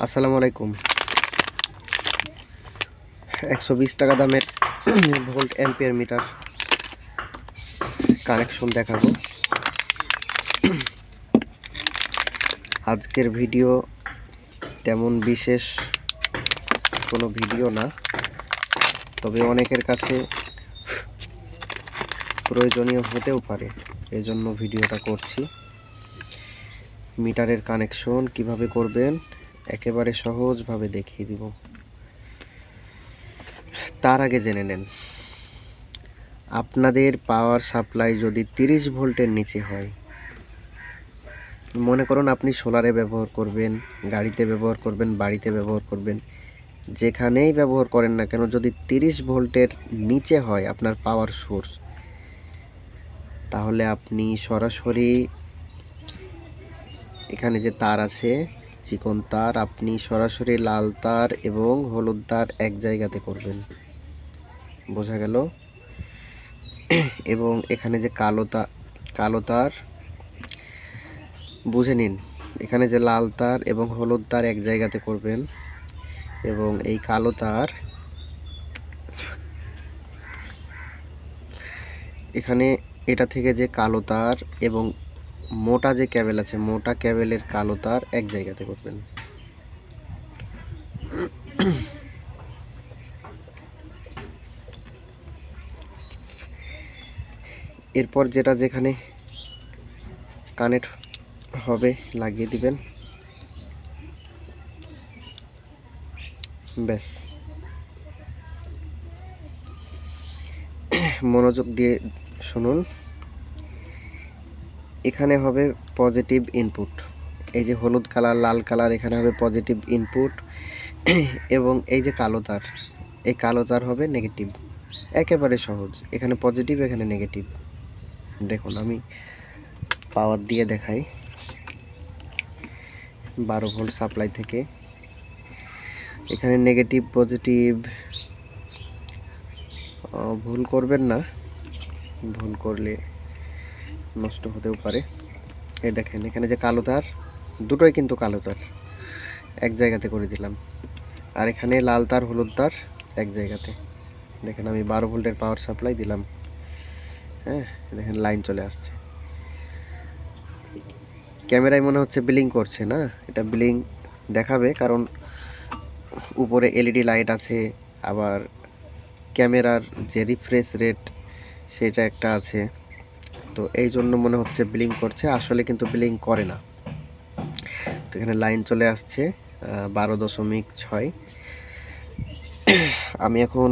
আসসালামু আলাইকুম। একশো বিশ টাকা দামের ভোল্ট অ্যাম্পিয়ার মিটার কানেকশন দেখাবো। আজকের ভিডিও তেমন বিশেষ কোনো ভিডিও না, তবে অনেকের কাছে প্রয়োজনীয় হতেও পারে, এজন্য ভিডিওটা করছি। মিটারের কানেকশন কীভাবে করবেন একেবারে সহজভাবে দেখিয়ে দিব। তার আগে জেনে নেন, আপনাদের পাওয়ার সাপ্লাই যদি তিরিশ ভোল্টের নিচে হয়, মনে করুন আপনি সোলারে ব্যবহার করবেন, গাড়িতে ব্যবহার করবেন, বাড়িতে ব্যবহার করবেন, যেখানেই ব্যবহার করেন না কেন, যদি তিরিশ ভোল্টের নিচে হয় আপনার পাওয়ার সোর্স, তাহলে আপনি সরাসরি এখানে যে তার আছে চিকন তার আপনি সরাসরি লাল তার এবং হলুদ তার এক জায়গাতে করবেন। বোঝা গেল? এবং এখানে যে কালো তার কালো তার, বুঝে নিন, এখানে যে লাল তার এবং হলুদ তার এক জায়গাতে করবেন এবং এই কালো তার এখানে এটা থেকে যে কালো তার এবং মোটা যে ক্যাবেল আছে, মোটা ক্যাবেলের কালো তার এক জায়গাতে করবেন। এরপর যেটা যেখানে কানেক্ট হবে, লাগিয়ে দিবেন। ব্যাস। মনোযোগ দিয়ে শুনুন। এখানে হবে পজিটিভ ইনপুট এই যে হলুদ কালার, লাল কালার, এখানে হবে পজিটিভ ইনপুট এবং এই যে কালো তার, এই কালো তার হবে নেগেটিভ একেবারে সহজ, এখানে পজিটিভ এখানে নেগেটিভ দেখুন, আমি পাওয়ার দিয়ে দেখাই। বারো ভোল্ট সাপ্লাই থেকে। এখানে নেগেটিভ পজিটিভ ভুল করবেন না। ভুল করলে নষ্ট হতেও পারে। এই দেখেন, এখানে যে কালো তার, দুটোই কিন্তু কালো তার। এক জায়গাতে করে দিলাম। আর এখানে লাল তার, হলুদ তার, এক জায়গাতে। দেখেন, আমি বারো ভোল্টের পাওয়ার সাপ্লাই দিলাম। হ্যাঁ দেখেন লাইন চলে আসছে। ক্যামেরায় মনে হচ্ছে বিলিং করছে, না? এটা বিলিং দেখাবে, কারণ উপরে এলইডি লাইট আছে, আবার ক্যামেরার যে রিফ্রেশ রেট সেটা একটা আছে। তো এই জন্য মনে হচ্ছে বিলিং করছে, আসলে কিন্তু বিলিং করে না। তো এখানে লাইন চলে আসছে বারো দশমিক ছয়। আমি এখন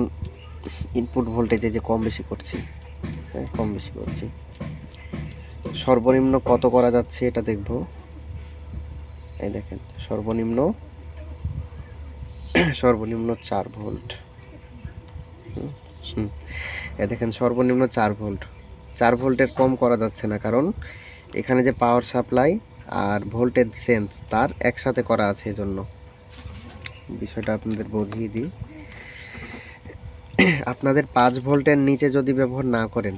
ইনপুট ভোল্টেজে যে কম বেশি করছি হ্যাঁ কম বেশি করছি। সর্বনিম্ন কত করা যাচ্ছে এটা দেখব। এই দেখেন, সর্বনিম্ন সর্বনিম্ন চার ভোল্ট। এ দেখেন, সর্বনিম্ন চার ভোল্ট চার ভোল্টের কম করা যাচ্ছে না, কারণ এখানে যে পাওয়ার সাপ্লাই আর ভোল্টেজ সেন্স তার একসাথে করা আছে এজন্য। বিষয়টা আপনাদের বুঝিয়ে দিই। আপনাদের পাঁচ ভোল্টের নিচে যদি ব্যবহার না করেন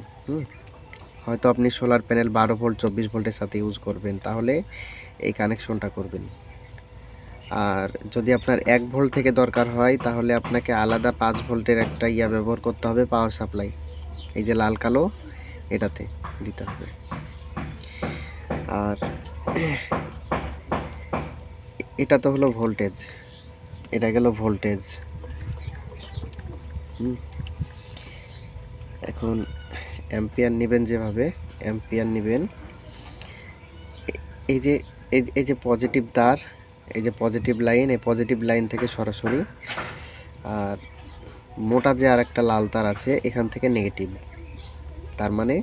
হয়তো আপনি সোলার প্যানেল বারো ভোল্ট, চব্বিশ ভোল্টের সাথে ইউজ করবেন, তাহলে এই কানেকশনটা করবেন। আর যদি আপনার এক ভোল্ট থেকে দরকার হয়, তাহলে আপনাকে আলাদা পাঁচ ভোল্টের একটা ইয়া ব্যবহার করতে হবে পাওয়ার সাপ্লাই এই যে লাল কালো এটাতে দিতে হবে। আর এটা তো হলো ভোল্টেজ। এটা গেল ভোল্টেজ। এখন অ্যাম্পিয়ার নেবেন যেভাবে, অ্যাম্পিয়ার নেবেন। এই যে, এই যে- পজিটিভ তার এই যে পজিটিভ লাইন এই পজিটিভ লাইন থেকে সরাসরি, আর মোটা যে আর একটা লাল তার আছে, এখান থেকে নেগেটিভ তার মানে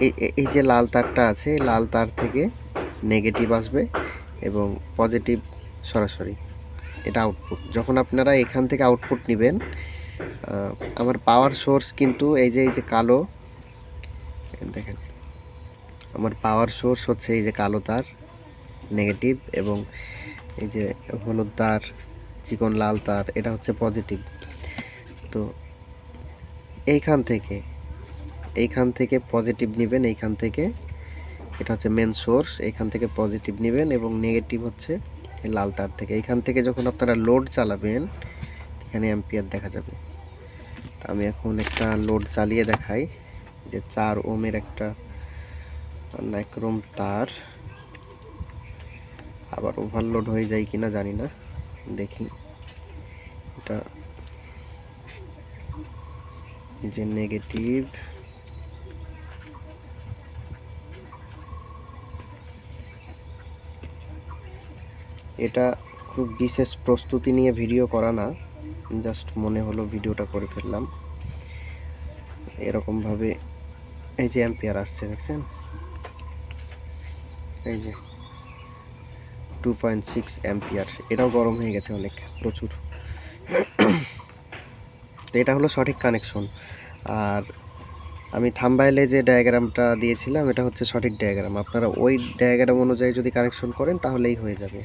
এই- যে লাল তারটা আছে লাল তার থেকে নেগেটিভ আসবে এবং পজিটিভ সরাসরি। এটা আউটপুট যখন আপনারা এখান থেকে আউটপুট নেবেন আমার পাওয়ার সোর্স কিন্তু এই যে এই যে কালো, দেখেন, আমার পাওয়ার সোর্স হচ্ছে এই যে কালো তার নেগেটিভ এবং এই যে হলুদ তার, চিকন লাল তার, এটা হচ্ছে পজিটিভ তো এইখান থেকে এইখান থেকে পজিটিভ নেবেন, এইখান থেকে, এটা হচ্ছে মেন সোর্স এইখান থেকে পজিটিভ নেবেন এবং নেগেটিভ হচ্ছে লাল তার থেকে। এইখান থেকে যখন আপনারা লোড চালাবেন, এখানে অ্যাম্পিয়ার দেখা যাবে। আমি এখন একটা লোড চালিয়ে দেখাই, যে চার ওমের একটা নাইক্রোম তার আবার ওভারলোড হয়ে যায় কিনা জানি না, দেখি। এটা যে নেগেটিভ এটা খুব বিশেষ প্রস্তুতি নিয়ে ভিডিও করা না জাস্ট মনে হলো ভিডিওটা করে ফেললাম। এরকমভাবে এই যে অ্যাম্পিয়ার আসছে, দেখছেন? এই যে টু পয়েন্ট সিক্স অ্যাম্পিয়ার এটাও গরম হয়ে গেছে অনেক, প্রচুর। এটা হলো সঠিক কানেকশন আর আমি থাম্বাইলে যে ডায়াগ্রামটা দিয়েছিলাম, এটা হচ্ছে সঠিক ডায়াগ্রাম আপনারা ওই ডায়াগ্রাম অনুযায়ী যদি কানেকশন করেন, তাহলেই হয়ে যাবে।